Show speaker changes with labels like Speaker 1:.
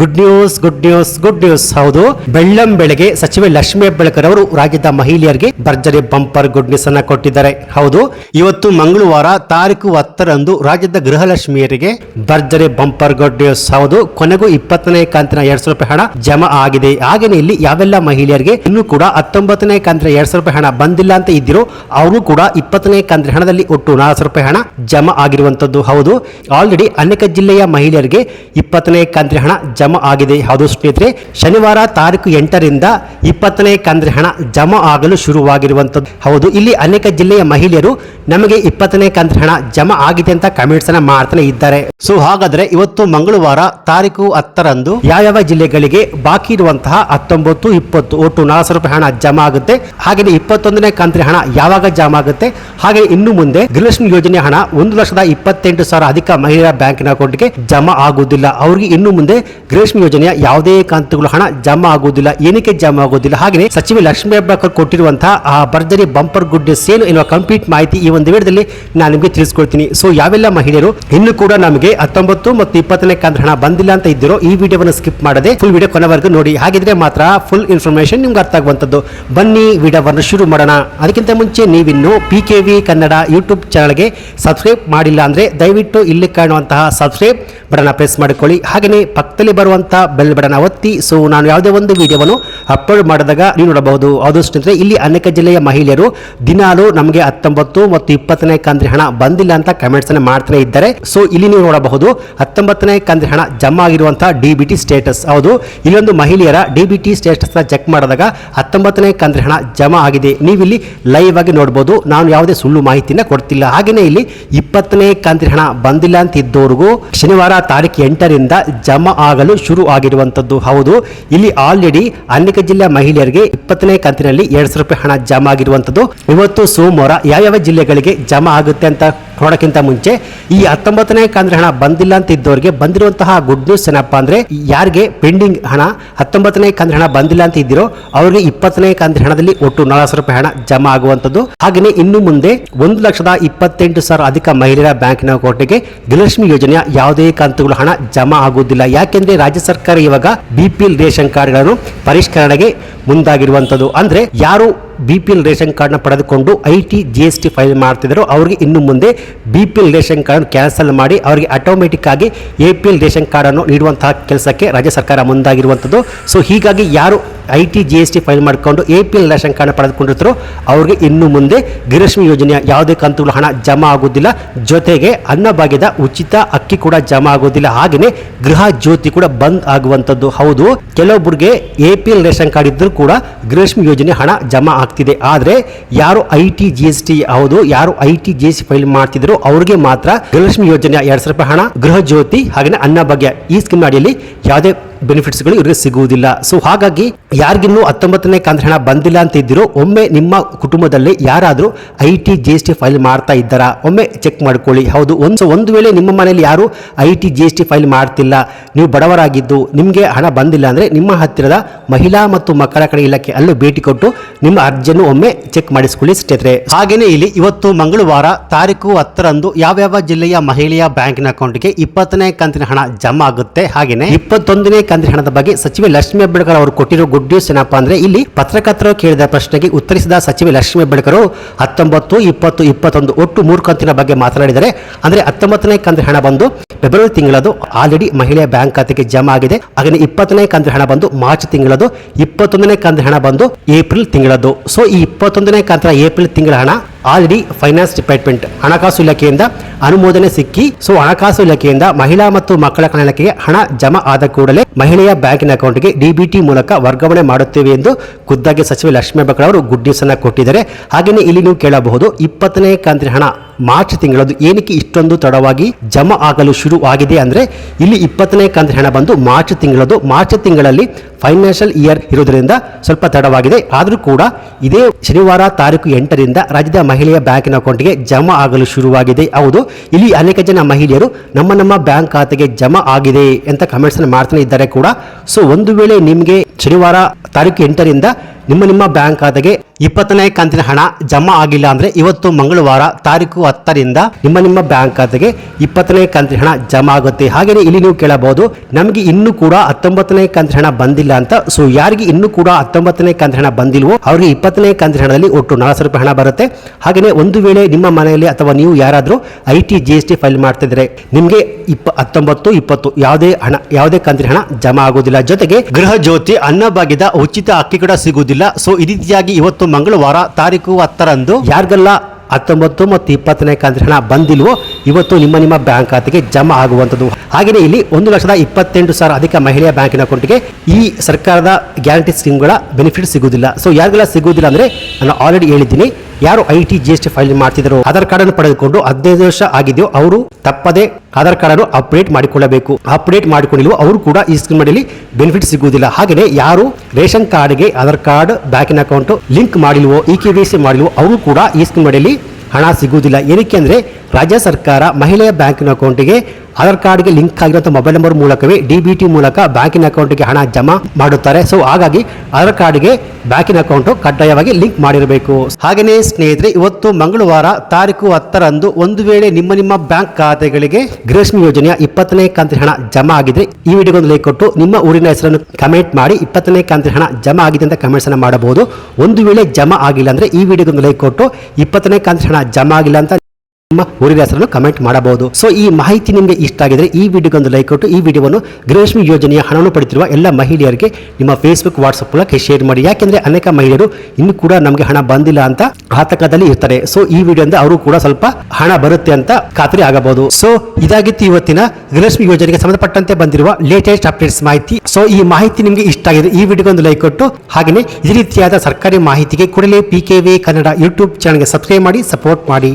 Speaker 1: Good news good news good news ಹೌದು. ಬೆಳ್ಳಂ ಬೆಳಗ್ಗೆ ಸಚಿವೆ ಲಕ್ಷ್ಮಿ ಹೆಬ್ಬಾಳ್ಕರ್ ಅವರು ರಾಜ್ಯದ ಮಹಿಳೆಯರಿಗೆ ಭರ್ಜರಿ ಬಂಪರ್ ಗುಡ್ ನ್ಯೂಸ್ ಅನ್ನ ಕೊಟ್ಟಿದ್ದಾರೆ. ಹೌದು. ಇವತ್ತು ಮಂಗಳವಾರ ತಾರೀಕು ಹತ್ತರಂದು ರಾಜ್ಯದ ಗೃಹಲಕ್ಷ್ಮಿಯರಿಗೆ ಭರ್ಜರಿ ಬಂಪರ್ ಗುಡ್ ನ್ಯೂಸ್ ಹೌದು. ಕೊನೆಗೂ ಇಪ್ಪತ್ತನೇ ಕಂತಿನ ಎರಡ್ ಸಾವಿರ ರೂಪಾಯಿ ಹಣ ಜಮಾ ಆಗಿದೆ. ಹಾಗೇನೆ ಇಲ್ಲಿ ಯಾವೆಲ್ಲ ಮಹಿಳೆಯರಿಗೆ ಇನ್ನೂ ಕೂಡ ಹತ್ತೊಂಬತ್ತನೇ ಕಂತಿನ ಎರಡ್ ಸಾವಿರ ರೂಪಾಯಿ ಹಣ ಬಂದಿಲ್ಲ ಅಂತ ಇದ್ದಿರೋ ಅವರು ಕೂಡ ಇಪ್ಪತ್ತನೇ ಕಂತಿನ ಹಣದಲ್ಲಿ ಒಟ್ಟು ನಾಲ್ಕು ಸಾವಿರ ರೂಪಾಯಿ ಹಣ ಜಮಾ ಆಗಿರುವಂತದ್ದು. ಹೌದು. ಆಲ್ರೆಡಿ ಅನೇಕ ಜಿಲ್ಲೆಯ ಮಹಿಳೆಯರಿಗೆ ಇಪ್ಪತ್ತನೇ ಕಂತಿನ ಹಣ ಆಗಿದೆ. ಹೌದು ಸ್ನೇಹಿತರೆ, ಶನಿವಾರ ತಾರೀಕು ಎಂಟರಿಂದ ಇಪ್ಪತ್ತನೇ ಕಂದ್ರೆ ಹಣ ಜಮಾ ಆಗಲು ಶುರುವಾಗಿರುವಂಥದ್ದು. ಹೌದು, ಇಲ್ಲಿ ಅನೇಕ ಜಿಲ್ಲೆಯ ಮಹಿಳೆಯರು ನಮಗೆ ಇಪ್ಪತ್ತನೇ ಕಂದ್ರೆ ಹಣ ಜಮಾ ಆಗಿದೆ ಅಂತ ಕಮೆಂಟ್ಸ್ ಅನ್ನ ಮಾಡ್ತಾನೆ ಇದ್ದಾರೆ. ಸೊ ಹಾಗಾದ್ರೆ ಇವತ್ತು ಮಂಗಳವಾರ ತಾರೀಕು ಹತ್ತರಂದು ಯಾವ್ಯಾವ ಜಿಲ್ಲೆಗಳಿಗೆ ಬಾಕಿ ಇರುವಂತಹ ಹತ್ತೊಂಬತ್ತು, ಇಪ್ಪತ್ತು, ಒಟ್ಟು ನಾಲ್ಕು ಸಾವಿರ ರೂಪಾಯಿ ಹಣ ಜಮಾ ಆಗುತ್ತೆ. ಹಾಗೆ ಇಪ್ಪತ್ತೊಂದನೇ ಕಂತ್ರಿ ಹಣ ಯಾವಾಗ ಜಮಾ ಆಗುತ್ತೆ. ಹಾಗೆ ಇನ್ನು ಮುಂದೆ ಗೃಹಲಕ್ಷ್ಮಿ ಯೋಜನೆ ಹಣ ಒಂದು ಲಕ್ಷದ ಇಪ್ಪತ್ತೆಂಟು ಸಾವಿರ ಅಧಿಕ ಮಹಿಳಾ ಬ್ಯಾಂಕಿನ ಅಕೌಂಟ್ಗೆ ಜಮಾ ಆಗುವುದಿಲ್ಲ. ಅವರಿಗೆ ಇನ್ನು ಮುಂದೆ ಗೃಹಲಕ್ಷ್ಮಿ ಯೋಜನೆಯ ಯಾವುದೇ ಕಂತುಗಳು ಹಣ ಜಮಾ ಆಗುವುದಿಲ್ಲ, ಏನಕ್ಕೆ ಜಮಾ ಆಗುವುದಿಲ್ಲ. ಹಾಗೆ ಸಚಿವೆ ಲಕ್ಷ್ಮೀ ಹೆಬ್ಬಾಳ್ಕರ್ ಕೊಟ್ಟಿರುವಂತಹ ಆ ಭರ್ಜರಿ ಬಂಪರ್ ಗುಡ್ ಸೇಲ್ ಎನ್ನುವ ಕಂಪ್ಲೀಟ್ ಮಾಹಿತಿ ಈ ಒಂದು ವಿಡಿಯೋದಲ್ಲಿ ನಾನು ನಿಮಗೆ ತಿಳಿಸ್ಕೊಳ್ತೀನಿ ಸೊ ಯಾವೆಲ್ಲ ಮಹಿಳೆಯರು ಇನ್ನು ಕೂಡ ನಮಗೆ ಹತ್ತೊಂಬತ್ತು ಮತ್ತು ಇಪ್ಪತ್ತನೇ ಕಂತ ಹಣ ಬಂದಿಲ್ಲ ಅಂತ ಇದ್ದಿರೋ ಈ ವಿಡಿಯೋವನ್ನು ಸ್ಕಿಪ್ ಮಾಡದೆ ಫುಲ್ ವಿಡಿಯೋ ಕೊನೆವರೆಗೂ ನೋಡಿ. ಹಾಗಿದ್ರೆ ಮಾತ್ರ ಫುಲ್ ಇನ್ಫಾರ್ಮೇಶನ್ ನಿಮ್ಗೆ ಅರ್ಥ ಆಗುವಂಥದ್ದು. ಬನ್ನಿ, ವಿಡಿಯೋವನ್ನು ಶುರು ಮಾಡೋಣ. ಅದಕ್ಕಿಂತ ಮುಂಚೆ ನೀವಿನ್ನು P K V Kannada YouTube ಚಾನಲ್ಗೆ ಸಬ್ಸ್ಕ್ರೈಬ್ ಮಾಡಿಲ್ಲ ಅಂದರೆ ದಯವಿಟ್ಟು ಇಲ್ಲಿ ಕಾಣುವಂತಹ ಸಬ್ಸ್ಕ್ರೈಬ್ ಬಟನ್ ಪ್ರೆಸ್ ಮಾಡಿಕೊಳ್ಳಿ. ಹಾಗೆಯೇ ಪಕ್ಕದಲ್ಲಿ ಬರುವಂತಹ ಬೆಲ್ ಬಟನ್ ಒತ್ತಿ. ಸೊ ನಾನು ಯಾವುದೇ ಒಂದು ವಿಡಿಯೋವನ್ನು ಅಪ್ಲೋಡ್ ಮಾಡಿದಾಗ ನೀವು ನೋಡಬಹುದು. ಸ್ನೇಹಿತರೆ, ಇಲ್ಲಿ ಅನೇಕ ಜಿಲ್ಲೆಯ ಮಹಿಳೆಯರು ದಿನಾಲು ನಮಗೆ ಹತ್ತೊಂಬತ್ತು ಮತ್ತು ಇಪ್ಪತ್ತನೇ ಕಂದ್ರಿ ಹಣ ಬಂದಿಲ್ಲ ಅಂತ ಕಮೆಂಟ್ಸ್ ಅನ್ನು ಮಾಡ್ತಾನೆ ಇದ್ದಾರೆ. ಸೊ ಇಲ್ಲಿ ನೀವು ನೋಡಬಹುದು, ಹತ್ತೊಂಬತ್ತನೇ ಕಂದ್ರಿ ಹಣ ಜಮಾ ಆಗಿರುವಂತಹ ಡಿ ಸ್ಟೇಟಸ್ ಹೌದು, ಇಲ್ಲೊಂದು ಮಹಿಳೆಯರ D B T status check ಮಾಡಿದಾಗ ಹತ್ತೊಂಬತ್ತನೇ ಕಂದ್ರಿ ಹಣ ಜಮಾ ಆಗಿದೆ. ನೀವಿಲ್ಲಿ ಲೈವ್ ಆಗಿ ನೋಡಬಹುದು. ನಾನು ಯಾವುದೇ ಸುಳ್ಳು ಮಾಹಿತಿನ ಕೊಡ್ತಿಲ್ಲ. ಹಾಗೆಯೇ ಇಲ್ಲಿ ಇಪ್ಪತ್ತನೇ ಕಂದ್ರೆ ಹಣ ಬಂದಿಲ್ಲ ಅಂತ ಇದ್ದವರಿಗೂ ಶನಿವಾರ ತಾರೀಕು ಎಂಟರಿಂದ ಜಮಾ ಆಗಲು ಶುರು ಆಗಿರುವಂತದ್ದು. ಹೌದು, ಇಲ್ಲಿ ಆಲ್ರೆಡಿ ಅನೇಕ ಜಿಲ್ಲಾ ಮಹಿಳೆಯರಿಗೆ ಇಪ್ಪತ್ತನೇ ಕಂತಿನಲ್ಲಿ ಎರಡ್ ಸಾವಿರ ರೂಪಾಯಿ ಹಣ ಜಮಾ ಆಗಿರುವಂತದ್ದು. ಇವತ್ತು ಸೋಮವಾರ ಯಾವ್ಯಾವ ಜಿಲ್ಲೆಗಳಿಗೆ ಜಮಾ ಆಗುತ್ತೆ ಅಂತ ನೋಡೋಕ್ಕಿಂತ ಮುಂಚೆ ಈ ಹತ್ತೊಂಬತ್ತನೇ ಕಾಂದ್ರೆ ಹಣ ಬಂದಿಲ್ಲ ಅಂತ ಇದ್ದವರಿಗೆ ಬಂದಿರುವಂತಹ ಗುಡ್ ನ್ಯೂಸ್ ಏನಪ್ಪಾ ಅಂದ್ರೆ ಯಾರಿಗೆ ಪೆಂಡಿಂಗ್ ಹಣ, ಹತ್ತೊಂಬತ್ತನೇ ಕಾಂದ್ರೆ ಹಣ ಬಂದಿಲ್ಲ ಅಂತ ಇದ್ದಿರೋ ಅವರಿಗೆ ಇಪ್ಪತ್ತನೇ ಕಾಂದ್ರೆ ಹಣದಲ್ಲಿ ಒಟ್ಟು ನಾಲ್ಕು ಸಾವಿರ ರೂಪಾಯಿ ಹಣ ಜಮಾ ಆಗುವಂತದ್ದು ಹಾಗೆಯೇ ಇನ್ನು ಮುಂದೆ ಒಂದು ಲಕ್ಷದ ಇಪ್ಪತ್ತೆಂಟು ಸಾವಿರ ಅಧಿಕ ಮಹಿಳೆಯರ ಬ್ಯಾಂಕಿನ ಕೋಟೆಗೆ ಗೃಹಲಕ್ಷ್ಮಿ ಯೋಜನೆಯ ಯಾವುದೇ ಕಂತುಗಳು ಹಣ ಜಮಾ ಆಗುವುದಿಲ್ಲ. ಯಾಕೆಂದ್ರೆ ರಾಜ್ಯ ಸರ್ಕಾರ ಇವಾಗ ಬಿಪಿಎಲ್ ರೇಷನ್ ಕಾರ್ಡ್ಗಳನ್ನು ಪರಿಷ್ಕರಣೆಗೆ ಮುಂದಾಗಿರುವಂತದ್ದು ಅಂದ್ರೆ ಯಾರು ಬಿ ಪಿ ಎಲ್ ರೇಷನ್ ಕಾರ್ಡ್ನ ಪಡೆದುಕೊಂಡು I T G S T file ಮಾಡ್ತಿದ್ದರು. ಅವರಿಗೆ ಇನ್ನು ಮುಂದೆ B P L ration card cancel ಮಾಡಿ ಅವರಿಗೆ ಆಟೋಮೆಟಿಕ್ ಆಗಿ ಎ ಪಿ ಎಲ್ ರೇಷನ್ ಕಾರ್ಡನ್ನು ನೀಡುವಂತಹ ಕೆಲಸಕ್ಕೆ ರಾಜ್ಯ ಸರ್ಕಾರ ಮುಂದಾಗಿರುವಂಥದ್ದು. ಸೊ ಹೀಗಾಗಿ ಯಾರು I T G S T file ಮಾಡಿಕೊಂಡು A P L ration card ಪಡೆದುಕೊಂಡಿರ್ತಾರೋ, ಅವ್ರಿಗೆ ಇನ್ನು ಮುಂದೆ ಗೃಹಲಕ್ಷ್ಮಿ ಯೋಜನೆಯ ಯಾವುದೇ ಕಂತುಗಳು ಹಣ ಜಮಾ ಆಗೋದಿಲ್ಲ. ಜೊತೆಗೆ ಅನ್ನಭಾಗ್ಯದ ಉಚಿತ ಅಕ್ಕಿ ಕೂಡ ಜಮಾ ಆಗೋದಿಲ್ಲ. ಹಾಗೆಯೇ ಗೃಹ ಜ್ಯೋತಿ ಕೂಡ ಬಂದ್ ಆಗುವಂಥದ್ದು. ಹೌದು ಕೆಲವೊಬ್ಬರಿಗೆ A P L ration card ಇದ್ದರೂ ಕೂಡ ಗೃಹಲಕ್ಷ್ಮಿ ಯೋಜನೆ ಹಣ ಜಮಾ ಆಗ್ತಿದೆ. ಆದರೆ ಯಾರು I T G S T, ಹೌದು, ಯಾರು I T G S T file ಮಾಡ್ತಿದ್ರು, ಅವ್ರಿಗೆ ಮಾತ್ರ ಗೃಹಲಕ್ಷ್ಮಿ ಯೋಜನೆಯ ಎರಡು ಸಾವಿರ ರೂಪಾಯಿ ಹಣ, ಗೃಹ ಜ್ಯೋತಿ ಹಾಗೆಯೇ ಅನ್ನಭಾಗ್ಯ ಈ ಸ್ಕೀಮ್ ಅಡಿಯಲ್ಲಿ ಯಾವುದೇ ಬೆನಿಫಿಟ್ಸ್ಗಳು ಇವರಿಗೆ ಸಿಗುವುದಿಲ್ಲ. ಸೊ ಹಾಗಾಗಿ ಯಾರಿಗಿನ್ನೂ ಹತ್ತೊಂಬತ್ತನೇ ಹಣ ಬಂದಿಲ್ಲ ಅಂತ ಇದ್ದಿರೋ, ಒಮ್ಮೆ ನಿಮ್ಮ ಕುಟುಂಬದಲ್ಲಿ ಯಾರಾದರೂ I T, G S T file ಮಾಡ್ತಾ ಇದ್ದಾರಾ, ಒಮ್ಮೆ ಚೆಕ್ ಮಾಡ್ಕೊಳ್ಳಿ. ಹೌದು, ಒಂದು ಒಂದು ವೇಳೆ ನಿಮ್ಮ ಮನೆಯಲ್ಲಿ ಯಾರು I T, G S T file ಮಾಡ್ತಿಲ್ಲ, ನೀವು ಬಡವರಾಗಿದ್ದು, ನಿಮಗೆ ಹಣ ಬಂದಿಲ್ಲ ಅಂದರೆ ನಿಮ್ಮ ಹತ್ತಿರದ ಮಹಿಳಾ ಮತ್ತು ಮಕ್ಕಳ ಕಡೆ ಇಲಾಖೆ ಅಲ್ಲೂ ಭೇಟಿ ಕೊಟ್ಟು ನಿಮ್ಮ ಅರ್ಜಿಯನ್ನು ಒಮ್ಮೆ ಚೆಕ್ ಮಾಡಿಸ್ಕೊಳ್ಳಿ ಸ್ನೇಹಿತರೆ. ಹಾಗೆಯೇ ಇಲ್ಲಿ ಇವತ್ತು ಮಂಗಳವಾರ ತಾರೀಕು ಹತ್ತರಂದು ಯಾವ್ಯಾವ ಜಿಲ್ಲೆಯ ಮಹಿಳೆಯ ಬ್ಯಾಂಕಿನ ಅಕೌಂಟ್ಗೆ ಇಪ್ಪತ್ತನೇ ಕಂತಿನ ಹಣ ಜಮಾ ಆಗುತ್ತೆ? ಹಾಗೆಯೇ ಇಪ್ಪತ್ತೊಂದನೇ ಕಂತಿನ ಹಣದ ಬಗ್ಗೆ ಸಚಿವೆ ಲಕ್ಷ್ಮೀ ಹೆಬ್ಬಾಳ್ಕರ್ ಅವರು ಕೊಟ್ಟಿರೋ ಗುಡ್ ನ್ಯೂಸ್ ಏನಪ್ಪಾ ಅಂದ್ರೆ ಇಲ್ಲಿ ಪತ್ರಕರ್ತರು ಕೇಳಿದ ಪ್ರಶ್ನೆಗೆ ಉತ್ತರಿಸಿದ ಸಚಿವೆ ಲಕ್ಷ್ಮೀ ಹೆಬ್ಬಾಳ್ಕರ್ ಹತ್ತೊಂಬತ್ತು, ಇಪ್ಪತ್ತು, ಇಪ್ಪತ್ತೊಂದು ಒಟ್ಟು ಮೂರು ಕಂತಿನ ಬಗ್ಗೆ ಮಾತನಾಡಿದರೆ ಅಂದ್ರೆ ಹತ್ತೊಂಬತ್ತನೇ ಕಂತಿನ ಹಣ ಬಂದು ಫೆಬ್ರವರಿ ತಿಂಗಳದು ಆಲ್ರೆಡಿ ಮಹಿಳೆಯ ಬ್ಯಾಂಕ್ ಖಾತೆಗೆ ಜಮಾ ಆಗಿದೆ. ಹಾಗೆ ಇಪ್ಪತ್ತನೇ ಕಂತಿನ ಹಣ ಬಂದು ಮಾರ್ಚ್ ತಿಂಗಳದು, ಇಪ್ಪತ್ತೊಂದನೇ ಕಂತಿನ ಹಣ ಬಂದು ಏಪ್ರಿಲ್ ತಿಂಗಳದು. ಸೊ ಈ ಇಪ್ಪತ್ತೊಂದನೇ ಕಂತಿನ ಏಪ್ರಿಲ್ ತಿಂಗಳ ಹಣ ಆಲ್ರೆಡಿ ಫೈನಾನ್ಸ್ ಡಿಪಾರ್ಟ್ಮೆಂಟ್ ಹಣಕಾಸು ಇಲಾಖೆಯಿಂದ ಅನುಮೋದನೆ ಸಿಕ್ಕಿ, ಸೊ ಹಣಕಾಸು ಇಲಾಖೆಯಿಂದ ಮಹಿಳಾ ಮತ್ತು ಮಕ್ಕಳ ಕಲ್ಯಾಣಕ್ಕೆ ಹಣ ಜಮಾ ಆದ ಕೂಡಲೇ ಮಹಿಳೆಯ ಬ್ಯಾಂಕಿನ ಅಕೌಂಟ್ಗೆ ಡಿಬಿಟಿ ಮೂಲಕ ವರ್ಗಾವಣೆ ಮಾಡುತ್ತೇವೆ ಎಂದು ಖುದ್ದಾಗಿ ಸಚಿವೆ ಲಕ್ಷ್ಮೀ ಅವರು ಗುಡ್ ನ್ಯೂಸ್ ಅನ್ನ ಕೊಟ್ಟಿದ್ದಾರೆ. ಹಾಗೆಯೇ ಇಲ್ಲಿ ನೀವು ಕೇಳಬಹುದು, ಇಪ್ಪತ್ತನೇ ಕಂತಿನ ಹಣ ಮಾರ್ಚ್ ತಿಂಗಳದು ಏನಕ್ಕೆ ಇಷ್ಟೊಂದು ತಡವಾಗಿ ಜಮಾ ಆಗಲು ಶುರು ಆಗಿದೆ ಅಂದರೆ ಇಲ್ಲಿ ಇಪ್ಪತ್ತನೇ ಕಂತು ಹಣ ಬಂದು ಮಾರ್ಚ್ ತಿಂಗಳದು ಮಾರ್ಚ್ ತಿಂಗಳಲ್ಲಿ ಫೈನಾನ್ಷಿಯಲ್ ಇಯರ್ ಇರೋದ್ರಿಂದ ಸ್ವಲ್ಪ ತಡವಾಗಿದೆ. ಆದರೂ ಕೂಡ ಇದೇ ಶನಿವಾರ ತಾರೀಕು ಎಂಟರಿಂದ ರಾಜ್ಯದ ಮಹಿಳೆಯ ಬ್ಯಾಂಕಿನ ಅಕೌಂಟ್ಗೆ ಜಮಾ ಆಗಲು ಶುರುವಾಗಿದೆ. ಹೌದು, ಇಲ್ಲಿ ಅನೇಕ ಜನ ಮಹಿಳೆಯರು ನಮ್ಮ ನಮ್ಮ ಬ್ಯಾಂಕ್ ಖಾತೆಗೆ ಜಮಾ ಆಗಿದೆ ಅಂತ ಕಮೆಂಟ್ಸ್ ಮಾಡ್ತಾನೆ ಇದ್ದಾರೆ ಕೂಡ. ಸೊ ಒಂದು ವೇಳೆ ನಿಮಗೆ ಶನಿವಾರ ತಾರೀಕು ಎಂಟರಿಂದ ನಿಮ್ಮ ನಿಮ್ಮ ಬ್ಯಾಂಕ್ ಖಾತೆಗೆ ಇಪ್ಪತ್ತನೇ ಕಂತಿನ ಹಣ ಜಮಾ ಆಗಿಲ್ಲ ಅಂದರೆ ಇವತ್ತು ಮಂಗಳವಾರ ತಾರೀಕು ಹತ್ತರಿಂದ ನಿಮ್ಮ ನಿಮ್ಮ ಬ್ಯಾಂಕ್ ಖಾತೆಗೆ ಇಪ್ಪತ್ತನೇ ಕಂತಿನ ಹಣ ಜಮಾ ಆಗುತ್ತೆ. ಹಾಗೆಯೇ ಇಲ್ಲಿ ನೀವು ಕೇಳಬಹುದು, ನಮಗೆ ಇನ್ನೂ ಕೂಡ ಹತ್ತೊಂಬತ್ತನೇ ಕಂತಿನ ಹಣ ಬಂದಿಲ್ಲ ಅಂತ. ಸೊ ಯಾರಿಗೆ ಇನ್ನೂ ಕೂಡ ಹತ್ತೊಂಬತ್ತನೇ ಕಂತಿನ ಹಣ ಬಂದಿಲ್ವೋ, ಅವರಿಗೆ ಇಪ್ಪತ್ತನೇ ಕಂತಿನ ಹಣದಲ್ಲಿ ಒಟ್ಟು ನಾಲ್ಕು ರೂಪಾಯಿ ಹಣ ಬರುತ್ತೆ. ಹಾಗೆಯೇ ಒಂದು ವೇಳೆ ನಿಮ್ಮ ಮನೆಯಲ್ಲಿ ಅಥವಾ ನೀವು ಯಾರಾದರೂ I T, G S T file ಮಾಡ್ತಿದ್ರೆ, ನಿಮಗೆ ಇಪ್ಪ, ಹತ್ತೊಂಬತ್ತು, ಇಪ್ಪತ್ತು ಯಾವುದೇ ಹಣ, ಯಾವುದೇ ಕಂತಿನ ಹಣ ಜಮಾ ಆಗುವುದಿಲ್ಲ. ಜೊತೆಗೆ ಗೃಹ ಜ್ಯೋತಿ ಅನ್ನಭಾಗ್ಯದ ಉಚಿತ ಅಕ್ಕಿ ಕೂಡ ಸಿಗುವುದಿಲ್ಲ. ಸೊ ಈ ರೀತಿಯಾಗಿ ಇವತ್ತು ಮಂಗಳವಾರ ತಾರೀಕು ಹತ್ತರಂದು ಯಾರಿಗೆಲ್ಲ ಹತ್ತೊಂಬತ್ತು ಮತ್ತು ಇಪ್ಪತ್ತನೇ ಕಂತಿನ ಹಣ ಬಂದಿಲ್ವೋ ಇವತ್ತು ನಿಮ್ಮ ನಿಮ್ಮ ಬ್ಯಾಂಕ್ ಖಾತೆಗೆ ಜಮಾ ಆಗುವಂಥದ್ದು. ಹಾಗೆಯೇ ಇಲ್ಲಿ ಒಂದು ಲಕ್ಷದ ಇಪ್ಪತ್ತೆಂಟು ಸಾವಿರ ಅಧಿಕ ಮಹಿಳೆಯ ಬ್ಯಾಂಕಿನ ಅಕೌಂಟ್ಗೆ ಈ ಸರ್ಕಾರದ ಗ್ಯಾರಂಟಿ ಸ್ಕೀಮ್ಗಳ ಬೆನಿಫಿಟ್ ಸಿಗುವುದಿಲ್ಲ. ಸೊ ಯಾರಿಗೆಲ್ಲ ಸಿಗುವುದಿಲ್ಲ ಅಂದರೆ ನಾನು ಆಲ್ರೆಡಿ ಹೇಳಿದ್ದೀನಿ. ಯಾರು I T, G S T file ಮಾಡ್ತಿದ್ರು ಆಧಾರ್ ಕಾರ್ಡ್ ಅನ್ನು ಪಡೆದುಕೊಂಡು ಹದಿನೈದು ವರ್ಷ ಆಗಿದೆಯೋ ಅವರು ತಪ್ಪದೆ ಆಧಾರ್ ಕಾರ್ಡ್ ಅನ್ನು ಅಪ್ಡೇಟ್ ಮಾಡಿಕೊಳ್ಳಬೇಕು. ಅಪ್ಡೇಟ್ ಮಾಡಿಕೊಂಡಿಲ್ವೋ ಅವರು ಕೂಡ ಈ ಸ್ಕೀಮ್ ಅಡಿಯಲ್ಲಿ ಬೆನಿಫಿಟ್ ಸಿಗುವುದಿಲ್ಲ. ಹಾಗೆಯೇ ಯಾರು ರೇಷನ್ ಕಾರ್ಡ್ಗೆ ಆಧಾರ್ ಕಾರ್ಡ್, ಬ್ಯಾಂಕಿನ ಅಕೌಂಟ್ ಲಿಂಕ್ ಮಾಡಿಲ್ವೋ, ಇ ಕೆ ವಿ ಸಿ ಮಾಡಿಲ್ವೋ, ಅವರು ಕೂಡ ಈ ಸ್ಕೀಮ್ ಅಡಿಯಲ್ಲಿ ಹಣ ಸಿಗುವುದಿಲ್ಲ. ಏನಕ್ಕೆ ಅಂದರೆ ರಾಜ್ಯ ಸರ್ಕಾರ ಮಹಿಳೆಯ ಬ್ಯಾಂಕಿನ ಅಕೌಂಟಿಗೆ ಆಧಾರ್ ಕಾರ್ಡ್ಗೆ ಲಿಂಕ್ ಆಗಿರುವಂಥ ಮೊಬೈಲ್ ನಂಬರ್ ಮೂಲಕವೇ ಡಿ ಬಿ ಟಿ ಮೂಲಕ ಬ್ಯಾಂಕಿನ ಅಕೌಂಟ್ಗೆ ಹಣ ಜಮಾ ಮಾಡುತ್ತಾರೆ. ಸೊ, ಹಾಗಾಗಿ ಆಧಾರ್ ಕಾರ್ಡ್ಗೆ ಬ್ಯಾಂಕಿನ ಅಕೌಂಟು ಕಡ್ಡಾಯವಾಗಿ ಲಿಂಕ್ ಮಾಡಿರಬೇಕು. ಹಾಗೆಯೇ ಸ್ನೇಹಿತರೆ, ಇವತ್ತು ಮಂಗಳವಾರ ತಾರೀಕು ಹತ್ತರಂದು ಒಂದು ವೇಳೆ ನಿಮ್ಮ ನಿಮ್ಮ ಬ್ಯಾಂಕ್ ಖಾತೆಗಳಿಗೆ ಗೃಹಲಕ್ಷ್ಮಿ ಯೋಜನೆಯ ಇಪ್ಪತ್ತನೇ ಕಂತಿನ ಹಣ ಜಮಾ ಆಗಿದ್ರೆ ಈ ವಿಡಿಯೋಗೊಂದು ಲೈಕ್ ಕೊಟ್ಟು ನಿಮ್ಮ ಊರಿನ ಹೆಸರನ್ನು ಕಮೆಂಟ್ ಮಾಡಿ ಇಪ್ಪತ್ತನೇ ಕಂತಿನ ಹಣ ಜಮಾ ಆಗಿದೆ ಅಂತ ಕಮೆಂಟ್ಸ್ ಮಾಡಬಹುದು. ಒಂದು ವೇಳೆ ಜಮಾ ಆಗಿಲ್ಲ ಅಂದ್ರೆ ಈ ವಿಡಿಯೋಗೊಂದು ಲೈಕ್ ಕೊಟ್ಟು ಇಪ್ಪತ್ತನೇ ಕಂತಿನ ಹಣ ಜಮಾ ಆಗಿಲ್ಲ ಅಂತ ನಿಮ್ಮ ಊರಿನ ಹೆಸರನ್ನು ಕಮೆಂಟ್ ಮಾಡಬಹುದು. ಸೊ ಈ ಮಾಹಿತಿ ನಿಮಗೆ ಇಷ್ಟ ಆಗಿದ್ರೆ ಈ ವಿಡಿಯೋಗೊಂದು ಲೈಕ್ ಕೊಟ್ಟು ಈ ವಿಡಿಯೋವನ್ನು ಗೃಹಲಕ್ಷ್ಮಿ ಯೋಜನೆಯ ಹಣವನ್ನು ಪಡೆದಿರುವ ಎಲ್ಲ ಮಹಿಳೆಯರಿಗೆ ನಿಮ್ಮ ಫೇಸ್ಬುಕ್ ವಾಟ್ಸಪ್ ಮೂಲಕ ಶೇರ್ ಮಾಡಿ. ಯಾಕೆಂದ್ರೆ ಅನೇಕ ಮಹಿಳೆಯರು ಇನ್ನೂ ಕೂಡ ನಮಗೆ ಹಣ ಬಂದಿಲ್ಲ ಅಂತ ಆತಂಕದಲ್ಲಿ ಇರ್ತಾರೆ. ಸೊ ಈ ವಿಡಿಯೋದಿಂದ ಅವರು ಕೂಡ ಸ್ವಲ್ಪ ಹಣ ಬರುತ್ತೆ ಅಂತ ಖಾತ್ರಿ ಆಗಬಹುದು. ಸೊ ಇದಾಗಿತ್ತು ಇವತ್ತಿನ ಗೃಹಲಕ್ಷ್ಮಿ ಯೋಜನೆಗೆ ಸಂಬಂಧಪಟ್ಟಂತೆ ಬಂದಿರುವ ಲೇಟೆಸ್ಟ್ ಅಪ್ಡೇಟ್ಸ್ ಮಾಹಿತಿ. ಸೊ ಈ ಮಾಹಿತಿ ನಿಮಗೆ ಇಷ್ಟ ಆಗಿದೆ ಈ ವಿಡಿಯೋಗೊಂದು ಲೈಕ್ ಕೊಟ್ಟು ಹಾಗೆಯೇ ಈ ರೀತಿಯಾದ ಸರ್ಕಾರಿ ಮಾಹಿತಿಗೆ ಕೂಡಲೇ P K V Kannada YouTube ಚಾನಲ್ಗೆ ಸಬ್ಸ್ಕ್ರೈಬ್ ಮಾಡಿ ಸಪೋರ್ಟ್ ಮಾಡಿ.